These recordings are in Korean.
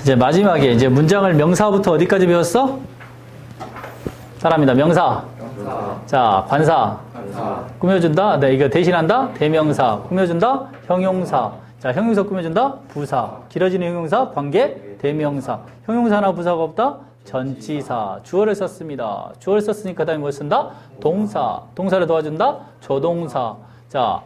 이제 마지막에 이제 문장을 명사부터 어디까지 배웠어? 사람이다. 명사. 명사, 자, 관사. 관사, 꾸며준다. 네, 이거 대신한다. 대명사. 꾸며준다. 형용사. 자, 형용사 꾸며준다. 부사. 길어지는 형용사. 관계. 대명사. 형용사나 부사가 없다. 전치사. 주어를 썼습니다. 주어를 썼으니까 다음에 뭘 쓴다? 동사. 동사를 도와준다. 조동사. 자,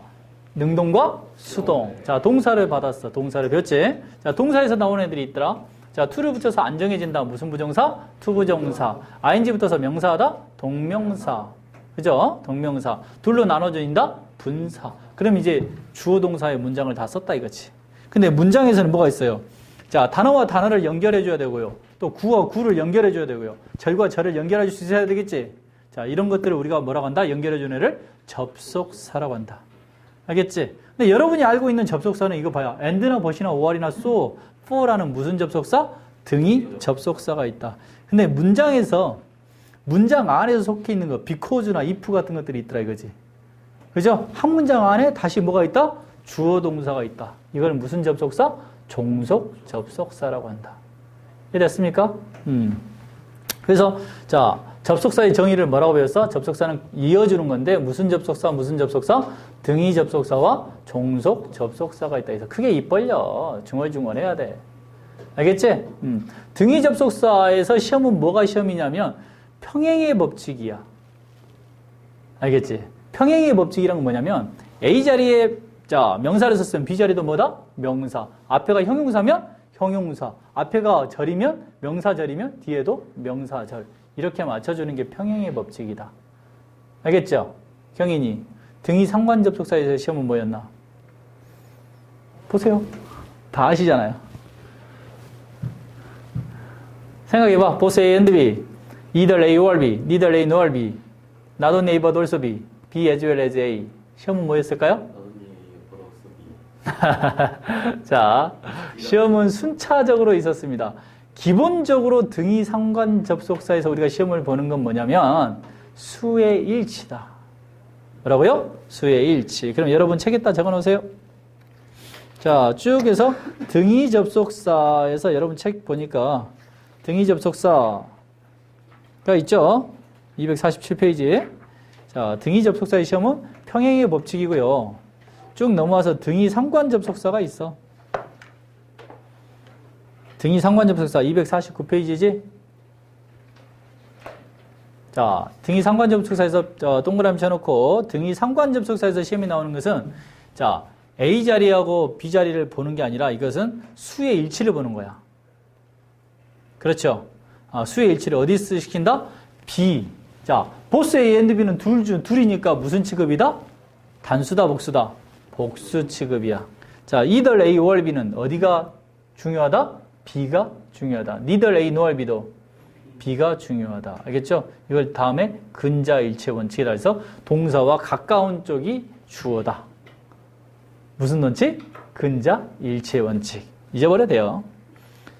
능동과 수동. 자, 동사를 받았어. 동사를 배웠지? 자, 동사에서 나오는 애들이 있더라. 자, to를 붙여서 안정해진다. 무슨 부정사? 투부정사. ing 붙어서 명사하다? 동명사. 그죠? 동명사. 둘로 나눠진다? 분사. 그럼 이제 주어 동사의 문장을 다 썼다 이거지. 근데 문장에서는 뭐가 있어요? 자, 단어와 단어를 연결해 줘야 되고요. 또 구와 구를 연결해 줘야 되고요. 절과 절을 연결해 줄 수 있어야 되겠지? 자, 이런 것들을 우리가 뭐라고 한다? 연결해 주는 애를 접속사라고 한다. 알겠지? 근데 여러분이 알고 있는 접속사는 이거 봐요. and나 but이나 or이나 so, for라는 무슨 접속사? 등이 접속사가 있다. 근데 문장에서 문장 안에서 속해 있는 거 because나 if 같은 것들이 있더라 이거지. 그죠? 한 문장 안에 다시 뭐가 있다? 주어 동사가 있다. 이걸 무슨 접속사? 종속 접속사라고 한다. 이해됐습니까? 음. 그래서 자 접속사의 정의를 뭐라고 배웠어? 접속사는 이어주는 건데 무슨 접속사 무슨 접속사? 등위 접속사와 종속 접속사가 있다. 그래서 크게 입 벌려 중얼중얼 해야 돼. 알겠지? 음. 등위 접속사에서 시험은 뭐가 시험이냐면 평행의 법칙이야. 알겠지? 평행의 법칙이란 건 뭐냐면 A 자리에 자 명사를 썼으면 B 자리도 뭐다? 명사. 앞에가 형용사면 형용사. 앞에가 절이면 명사절이면 뒤에도 명사절. 이렇게 맞춰주는 게 평행의 법칙이다. 알겠죠? 경인이 등이 상관접속사에서 시험은 뭐였나? 보세요. 다 아시잖아요. 생각해봐. 보스 and B. Either A or B. Neither A nor B. Not only A but also B. B as well as A. 시험은 뭐였을까요? 자, 시험은 순차적으로 있었습니다. 기본적으로 등이 상관 접속사에서 우리가 시험을 보는 건 뭐냐면 수의 일치다. 뭐라고요? 수의 일치. 그럼 여러분 책에다 적어 놓으세요. 자, 쭉 해서 등이 접속사에서 여러분 책 보니까 등이 접속사가 있죠? 247페이지. 자, 등이 접속사의 시험은 평행의 법칙이고요. 쭉 넘어와서 등이 상관 접속사가 있어. 등이 상관 접속사 249페이지지? 자, 등이 상관 접속사에서 어, 동그라미 쳐놓고 등이 상관 접속사에서 시험이 나오는 것은 자, A 자리하고 B 자리를 보는 게 아니라 이것은 수의 일치를 보는 거야. 그렇죠? 아, 수의 일치를 어디 시킨다? B. 자, 보스 A and B는 둘 중 둘이니까 무슨 취급이다? 단수다, 복수다. 복수 취급이야. 자, either A or B는 어디가 중요하다? B가 중요하다. neither A nor B도 B가 중요하다. 알겠죠? 이걸 다음에 근자 일체 원칙이라 해서 동사와 가까운 쪽이 주어다. 무슨 원칙? 근자 일체 원칙. 잊어버려야 돼요.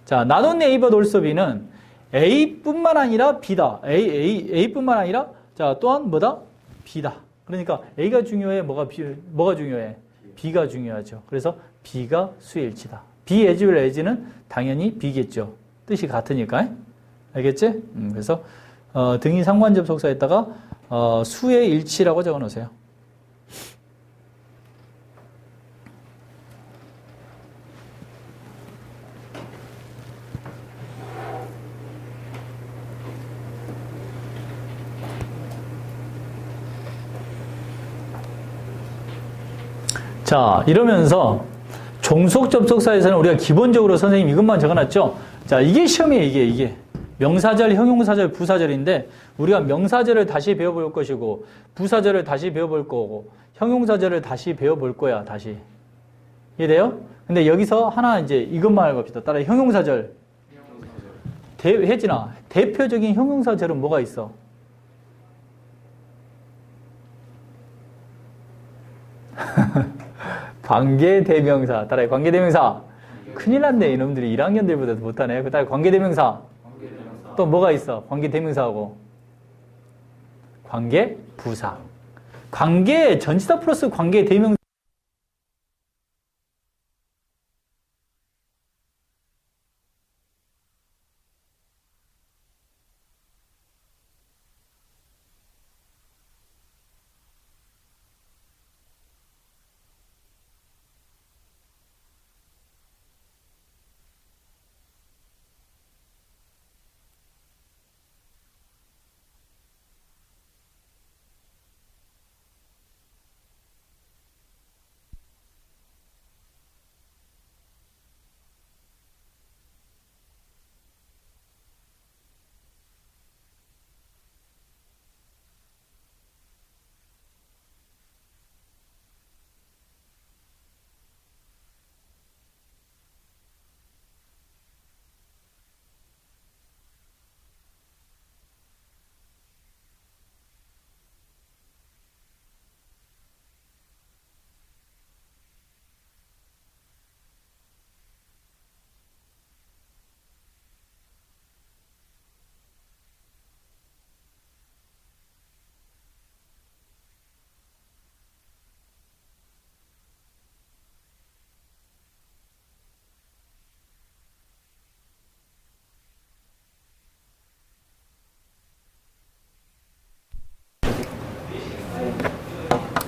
자, but also B는 A뿐만 아니라 B다. A, A, A뿐만 아니라 자, 또한 뭐다? B다. 그러니까 A가 중요해, 뭐가 B, 뭐가 중요해? B가 중요하죠. 그래서 B가 수일치다. B as well as는 당연히 B겠죠. 뜻이 같으니까. 알겠지? 음, 그래서 어, 등이 상관 접속사에다가 어, 수의 일치라고 적어 놓으세요. 자, 이러면서 종속 접속사에서는 우리가 기본적으로 선생님 이것만 적어놨죠? 자, 이게 시험이에요, 이게, 이게. 명사절, 형용사절, 부사절인데, 우리가 명사절을 다시 배워볼 것이고, 부사절을 다시 배워볼 거고, 형용사절을 다시 배워볼 거야, 다시. 이해돼요? 근데 여기서 하나 이제 이것만 알고 갑시다. 따라 형용사절. 대, 혜진아, 대표적인 형용사절은 뭐가 있어? 관계대명사. 따라해, 관계대명사. 큰일 났네, 이놈들이. 1학년들보다도 못하네. 그 다음에 관계대명사. 관계대명사, 또 뭐가 있어? 관계대명사하고. 관계부사. 관계, 전치사 플러스 관계대명사.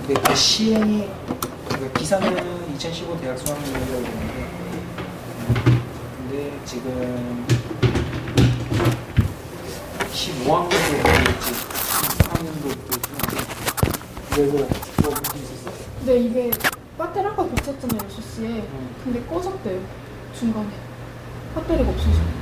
근데 그 시행이 그 기사는 2015 대학 수학년이라고 되는데 근데 지금 15학년도 있지 13학년도 그래서 뭐 있었어? 근데 이게 배터리 아까 고쳤잖아요 6시에. 근데 꺼졌대요 중간에. 배터리가 없어서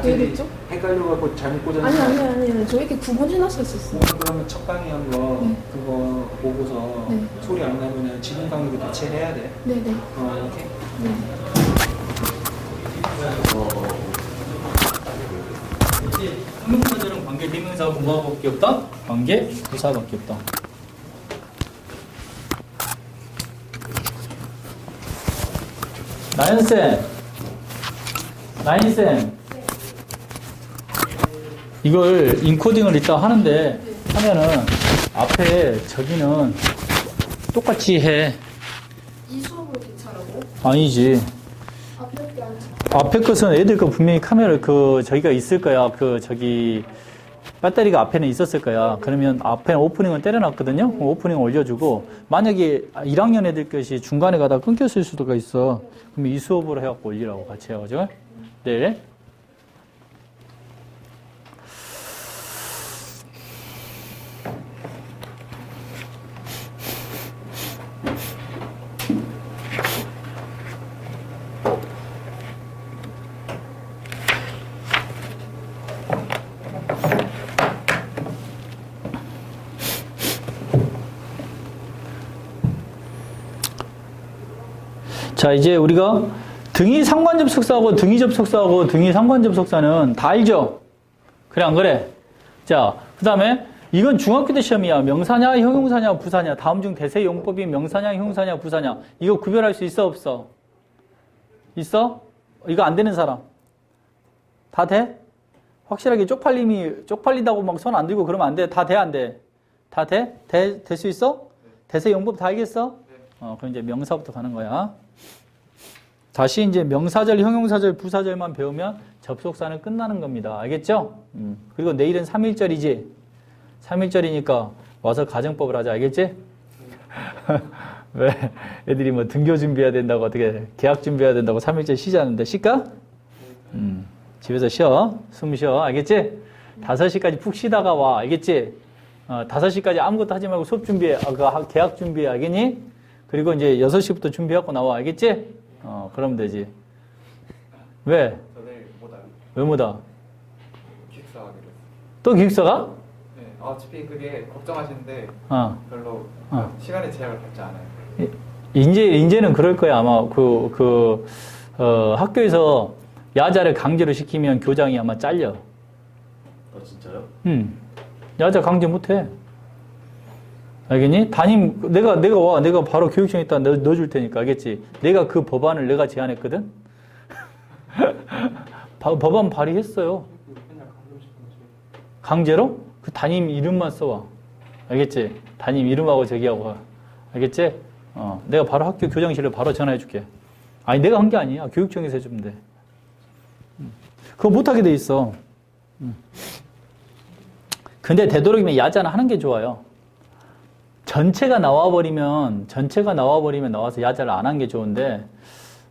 그랬죠? 헷갈려갖고 잘못 꽂았는데 아니 아니 아니 아니 저 이렇게 구분해놨었어요 오늘 그러면 첫 강의 한거 네. 그거 보고서 네. 소리 안 나면은 지금 강의로 대체해야 돼. 네네 어, 오케이. 네. 형용사들은 관계 대명사가 부사밖에 없다. 관계 부사밖에 없다. 나연쌤, 나인쌤, 이걸 인코딩을 이따 하는데 하면은 앞에 저기는 똑같이 해. 이 수업을 대차라고? 아니지. 앞에 게 아니지 앞에 것은 애들 거 분명히 카메라 그 저기가 있을 거야. 그 저기 배터리가 앞에는 있었을 거야. 그러면 앞에 오프닝은 때려놨거든요. 그럼 오프닝 올려주고 만약에 1학년 애들 것이 중간에 가다 끊겼을 수도가 있어. 그럼 이 수업으로 해갖고 올리라고 같이 해가지고 네. 자, 이제 우리가 등위 상관 접속사하고 등위 접속사하고 등위 상관 접속사는 다 알죠? 그래, 안 그래? 자, 그 다음에 이건 중학교 때 시험이야. 명사냐, 형용사냐, 부사냐. 다음 중 대세 용법이 명사냐, 형용사냐, 부사냐. 이거 구별할 수 있어, 없어? 있어? 이거 안 되는 사람. 다 돼? 확실하게 쪽팔림이, 쪽팔리다고 막 손 안 들고 그러면 안 돼. 다 돼, 안 돼? 다 돼? 돼, 될 수 있어? 대세 용법 다 알겠어? 어, 그럼 이제 명사부터 가는 거야. 다시 이제 명사절, 형용사절, 부사절만 배우면 접속사는 끝나는 겁니다. 알겠죠? 음. 그리고 내일은 3일절이지? 3일절이니까 와서 가정법을 하자. 알겠지? 왜? 애들이 뭐 등교 준비해야 된다고 어떻게 계약 준비해야 된다고 3일절 쉬자는데 쉴까? 음. 집에서 쉬어. 숨 쉬어. 알겠지? 5시까지 푹 쉬다가 와. 알겠지? 어, 5시까지 아무것도 하지 말고 수업 준비해. 아, 그 하- 계약 준비해. 알겠니? 그리고 이제 6시부터 준비하고 나와. 알겠지? 어, 그러면 되지. 왜? 왜 했어요. 또 기숙사가? 네, 어차피 그게 걱정하시는데 어. 별로 어. 시간에 제약을 받지 않아요. 이제, 이제는 그럴 거야. 아마 그, 그, 어, 학교에서 야자를 강제로 시키면 교장이 아마 잘려. 아 진짜요? 음. 야자 강제 못 해. 알겠니? 담임, 내가, 내가 와. 내가 바로 교육청 있다 넣, 넣어줄 테니까. 알겠지? 내가 그 법안을 내가 제안했거든? 바- 법안 발의했어요. 강제로? 그 담임 이름만 써와. 알겠지? 담임 이름하고 저기하고. 가. 알겠지? 어, 내가 바로 학교 교장실에 바로 전화해 줄게. 아니, 내가 한 게 아니야. 교육청에서 해주면 돼. 음. 그거 못하게 돼 있어. 음. 근데 되도록이면 야자는 하는 게 좋아요. 전체가 나와버리면, 전체가 나와버리면 나와서 야자를 안 한 게 좋은데,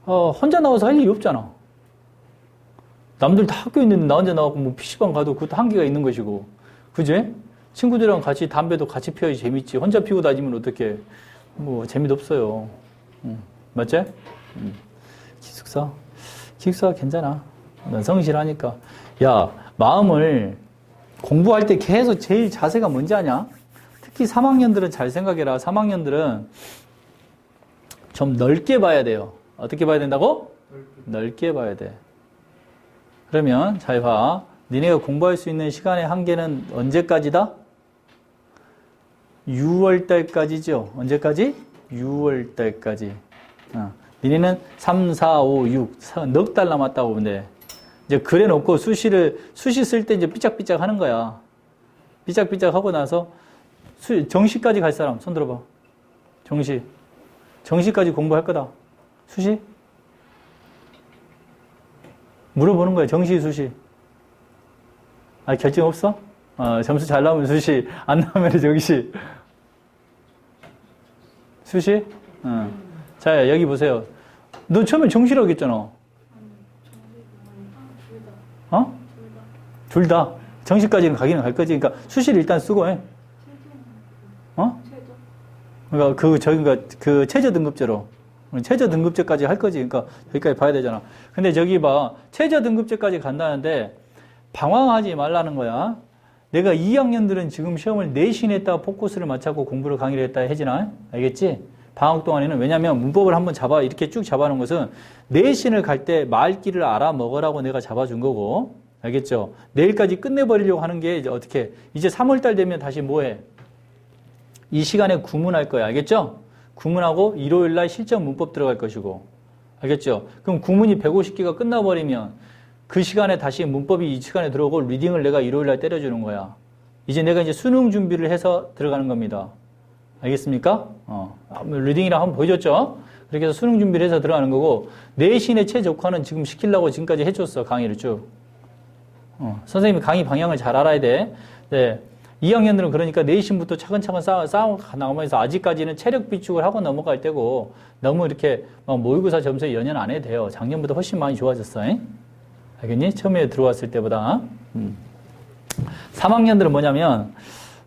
어, 혼자 나와서 할 일이 없잖아. 남들 다 학교 있는데 나 혼자 나와고 뭐 PC방 가도 그것도 한계가 있는 것이고. 그지? 친구들이랑 같이 담배도 같이 피워야지 재밌지. 혼자 피고 다니면 어떡해. 뭐, 재미도 없어요. 응. 맞지? 응. 기숙사? 기숙사 괜찮아. 난 성실하니까. 야, 마음을 공부할 때 계속 제일 자세가 뭔지 아냐? 특히 3학년들은 잘 생각해라. 3학년들은 좀 넓게 봐야 돼요. 어떻게 봐야 된다고? 넓게 봐야 돼. 그러면 잘 봐. 니네가 공부할 수 있는 시간의 한계는 언제까지다? 6월 달까지죠. 언제까지? 6월 달까지. 어. 니네는 3, 4, 5, 6, 넉 달 남았다고 돼. 이제 그래 놓고 수시를, 수시 쓸 때 이제 삐짝삐짝 하는 거야. 삐짝삐짝 하고 나서 수, 정시까지 갈 사람 손 들어봐. 정시. 정시까지 공부할 거다. 수시? 물어보는 거야. 정시, 수시. 아, 결정 없어? 어, 점수 잘 나오면 수시, 안 나오면 정시. 수시? 어. 자, 여기 보세요. 너 처음에 정시라고 했잖아. 어? 둘 다. 정시까지는 가기는 갈 거지. 그러니까 수시를 일단 쓰고 해. 어? 그러니까 그 저기 그러니까 그 최저 등급제로 최저 등급제까지 할 거지. 그러니까 여기까지 봐야 되잖아. 근데 저기 봐 최저 등급제까지 간다는데 방황하지 말라는 거야. 내가 2학년들은 지금 시험을 내신했다 포커스를 맞춰고 공부를 강의를 했다 해지나 알겠지? 방학 동안에는 왜냐면 문법을 한번 잡아 이렇게 쭉 잡아놓은 것은 내신을 갈 때 말귀를 알아 먹으라고 내가 잡아준 거고 알겠죠? 내일까지 끝내버리려고 하는 게 이제 어떻게 이제 3월달 되면 다시 뭐해? 이 시간에 구문할 거야. 알겠죠? 구문하고 일요일 날 실전 문법 들어갈 것이고. 알겠죠? 그럼 구문이 150개가 끝나버리면 그 시간에 다시 문법이 이 시간에 들어오고 리딩을 내가 일요일 날 때려주는 거야. 이제 내가 이제 수능 준비를 해서 들어가는 겁니다. 알겠습니까? 어. 리딩이랑 한번 보여줬죠? 그렇게 해서 수능 준비를 해서 들어가는 거고, 내신의 최적화는 지금 시키려고 지금까지 해줬어, 강의를 쭉. 어, 선생님이 강의 방향을 잘 알아야 돼. 네. 2학년들은 그러니까 내신부터 차근차근 쌓아, 쌓아 나가면서 아직까지는 체력 비축을 하고 넘어갈 때고 너무 이렇게 막 모의고사 점수에 연연 안 해도 돼요. 작년보다 훨씬 많이 좋아졌어. 잉? 알겠니? 처음에 들어왔을 때보다. 음. 3학년들은 뭐냐면,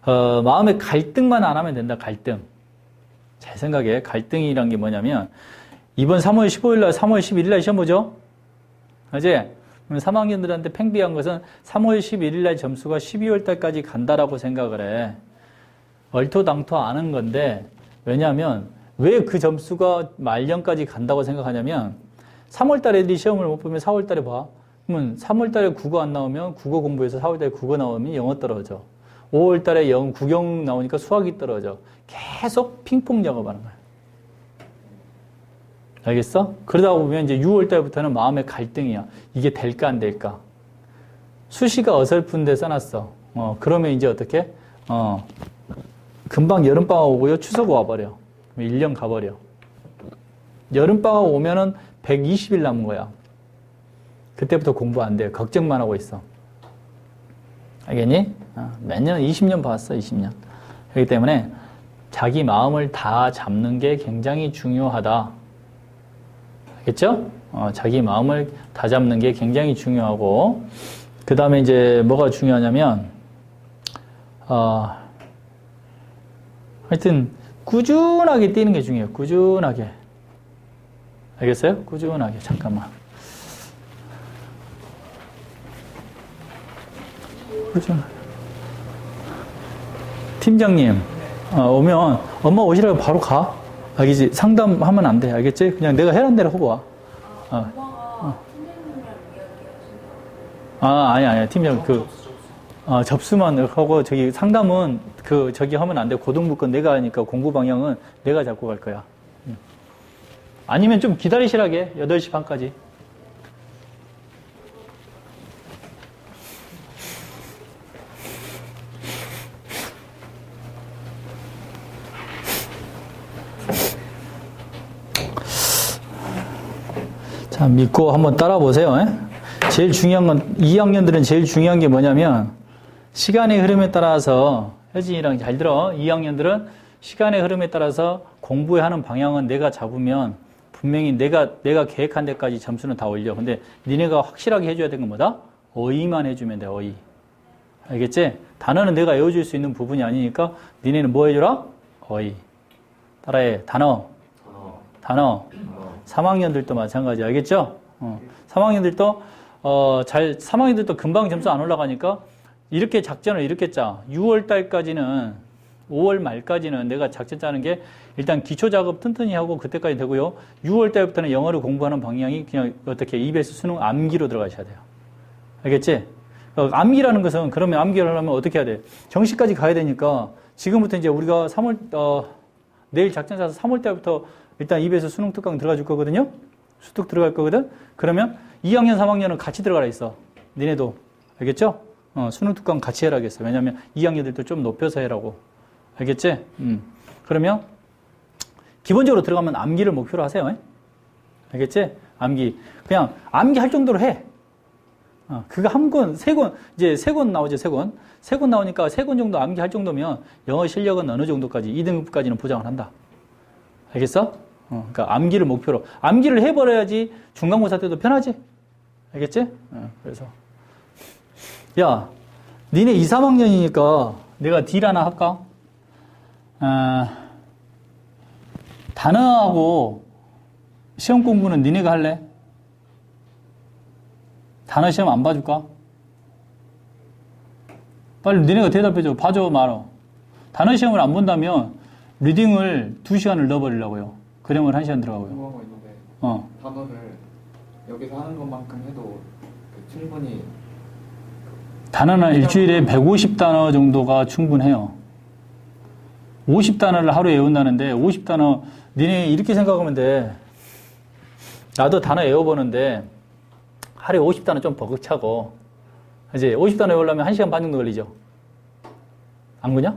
어, 마음의 갈등만 안 하면 된다, 갈등. 잘 생각해. 갈등이란 게 뭐냐면, 이번 3월 15일 날, 3월 11일 날 시험 보죠? 그지? 3학년들한테 팽비한 것은 3월 11일 날 점수가 12월 달까지 간다라고 생각을 해. 얼토당토 아는 건데, 왜냐하면, 왜 그 점수가 말년까지 간다고 생각하냐면, 3월 달에 애들이 시험을 못 보면 4월 달에 봐. 그러면 3월 달에 국어 안 나오면 국어 공부해서 4월 달에 국어 나오면 영어 떨어져. 5월 달에 영, 국영 나오니까 수학이 떨어져. 계속 핑퐁 작업하는 거야. 알겠어? 그러다 보면 이제 6월 달부터는 마음의 갈등이야. 이게 될까 안 될까? 수시가 어설픈데 써놨어. 어, 그러면 이제 어떻게? 어, 금방 여름방학 오고요. 추석 와버려. 1년 가버려. 여름방학 오면은 120일 남은 거야. 그때부터 공부 안 돼. 걱정만 하고 있어. 알겠니? 어, 몇 년, 20년 봤어, 20년. 그렇기 때문에 자기 마음을 다 잡는 게 굉장히 중요하다. 알겠죠? 어, 자기 마음을 다 잡는 게 굉장히 중요하고, 그 다음에 이제 뭐가 중요하냐면, 어, 하여튼, 꾸준하게 뛰는 게 중요해요. 꾸준하게. 알겠어요? 꾸준하게. 잠깐만. 꾸준하게. 팀장님, 어, 오면 엄마 오시라고 바로 가. 알겠지? 상담하면 안 돼. 알겠지? 그냥 내가 해란 대로 하고 와. 어. 아, 아니, 아니, 팀장, 그, 어, 접수만 하고, 저기 상담은 그, 저기 하면 안 돼. 고등부 건 내가 하니까 공부 방향은 내가 잡고 갈 거야. 응. 아니면 좀 기다리시라게. 8시 반까지. 믿고 한번 따라 보세요. 제일 중요한 건, 2학년들은 제일 중요한 게 뭐냐면, 시간의 흐름에 따라서, 혜진이랑 잘 들어. 2학년들은 시간의 흐름에 따라서 공부에 하는 방향은 내가 잡으면, 분명히 내가, 내가 계획한 데까지 점수는 다 올려. 근데 니네가 확실하게 해줘야 되는 건 뭐다? 어휘만 해주면 돼, 어휘. 알겠지? 단어는 내가 외워줄 수 있는 부분이 아니니까, 니네는 뭐 해줘라? 어휘. 따라해. 단어. 어, 단어. 어, 3학년들도 마찬가지 알겠죠? 어, 3학년들도 어, 잘 3학년들도 금방 점수 안 올라가니까 이렇게 작전을 이렇게 짜. 6월 달까지는 5월 말까지는 내가 작전 짜는 게 일단 기초 작업 튼튼히 하고 그때까지 되고요. 6월 달부터는 영어를 공부하는 방향이 그냥 어떻게 EBS 수능 암기로 들어가셔야 돼요. 알겠지? 어, 암기라는 것은 그러면 암기를 하려면 어떻게 해야 돼? 정시까지 가야 되니까 지금부터 이제 우리가 3월 어, 내일 작전 짜서 3월 달부터 일단 입에서 수능 특강 들어가 줄 거거든요. 수특 들어갈 거거든. 그러면 2학년, 3학년은 같이 들어가라 있어. 니네도 알겠죠? 어, 수능 특강 같이 해라 겠어. 왜냐면 2학년들도 좀 높여서 해라고. 알겠지? 음. 그러면 기본적으로 들어가면 암기를 목표로 하세요. 알겠지? 암기. 그냥 암기 할 정도로 해. 어, 어, 그거 한 권, 세 권, 이제 세 권 나오죠, 세 권. 세 권 나오니까 세 권 정도 암기할 정도면 영어 실력은 어느 정도까지, 2등급까지는 보장을 한다. 알겠어? 어, 그러니까 암기를 목표로. 암기를 해버려야지 중간고사 때도 편하지? 알겠지? 어, 그래서. 야, 니네 2, 3학년이니까 내가 딜 하나 할까? 아, 단어하고 시험 공부는 니네가 할래? 단어 시험 안 봐줄까? 빨리 니네가 대답해줘. 봐줘, 말어. 단어 시험을 안 본다면 리딩을 2시간을 넣어버리려고요. 그림을 1시간 들어가고요. 어. 단어를 여기서 하는 것만큼 해도 그 충분히 단어는 일주일에 150단어 정도가 충분해요. 50단어를 하루에 외운다는데 50단어 니네 이렇게 생각하면 돼. 나도 단어 외워보는데 하루에 50단어 좀 버벅차고 이제 50단어 외우려면 1시간 반 정도 걸리죠. 안 그냐?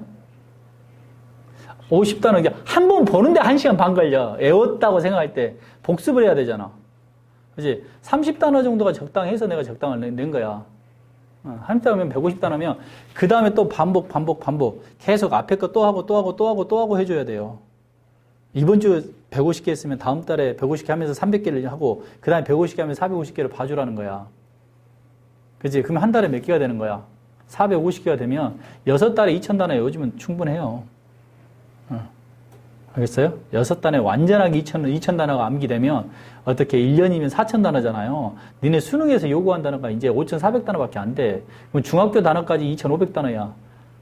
50단어 이게 한번 보는데 1시간 반 걸려. 외웠다고 생각할 때 복습을 해야 되잖아. 그지? 30단어 정도가 적당해서 내가 적당을 낸- 낸 거야. 어, 한 단어면 150단어면 그 다음에 또 반복 반복 반복 계속 앞에 거 또 하고 또 하고 또 하고 또 하고 해줘야 돼요. 이번 주 150개 했으면 다음 달에 150개 하면서 300개를 하고 그 다음에 150개 하면서 450개를 봐주라는 거야. 그지? 그러면 한 달에 몇 개가 되는 거야? 450개가 되면 여섯 달에 2,000단어 외워주면 충분해요. 어. 알겠어요? 여섯 단에 완전하게 2,000, 2,000단어가 암기되면 어떻게 1년이면 4,000단어잖아요. 니네 수능에서 요구한 단어가 이제 5,400 단어밖에 안 돼. 그럼 중학교 단어까지 2,500 단어야.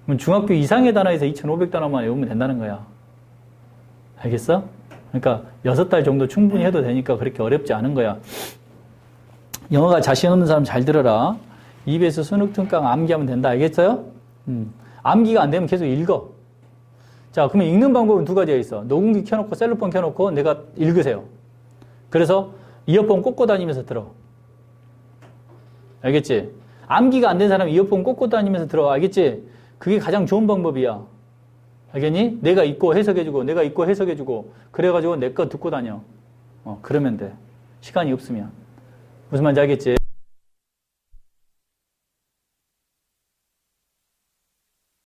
그럼 중학교 이상의 단어에서 2,500 단어만 외우면 된다는 거야. 알겠어? 그러니까 여섯 달 정도 충분히 해도 되니까 그렇게 어렵지 않은 거야. 영어가 자신 없는 사람 잘 들어라. 입에서 순흙퉁깡 암기하면 된다. 알겠어요? 음. 암기가 안 되면 계속 읽어. 자, 그러면 읽는 방법은 두 가지가 있어. 녹음기 켜놓고 셀로폰 켜놓고 내가 읽으세요. 그래서 이어폰 꽂고 다니면서 들어. 알겠지? 암기가 안 된 사람은 이어폰 꽂고 다니면서 들어. 알겠지? 그게 가장 좋은 방법이야. 알겠니? 내가 읽고 해석해주고, 내가 읽고 해석해주고, 그래가지고 내 거 듣고 다녀. 어, 그러면 돼. 시간이 없으면. 무슨 말인지 알겠지?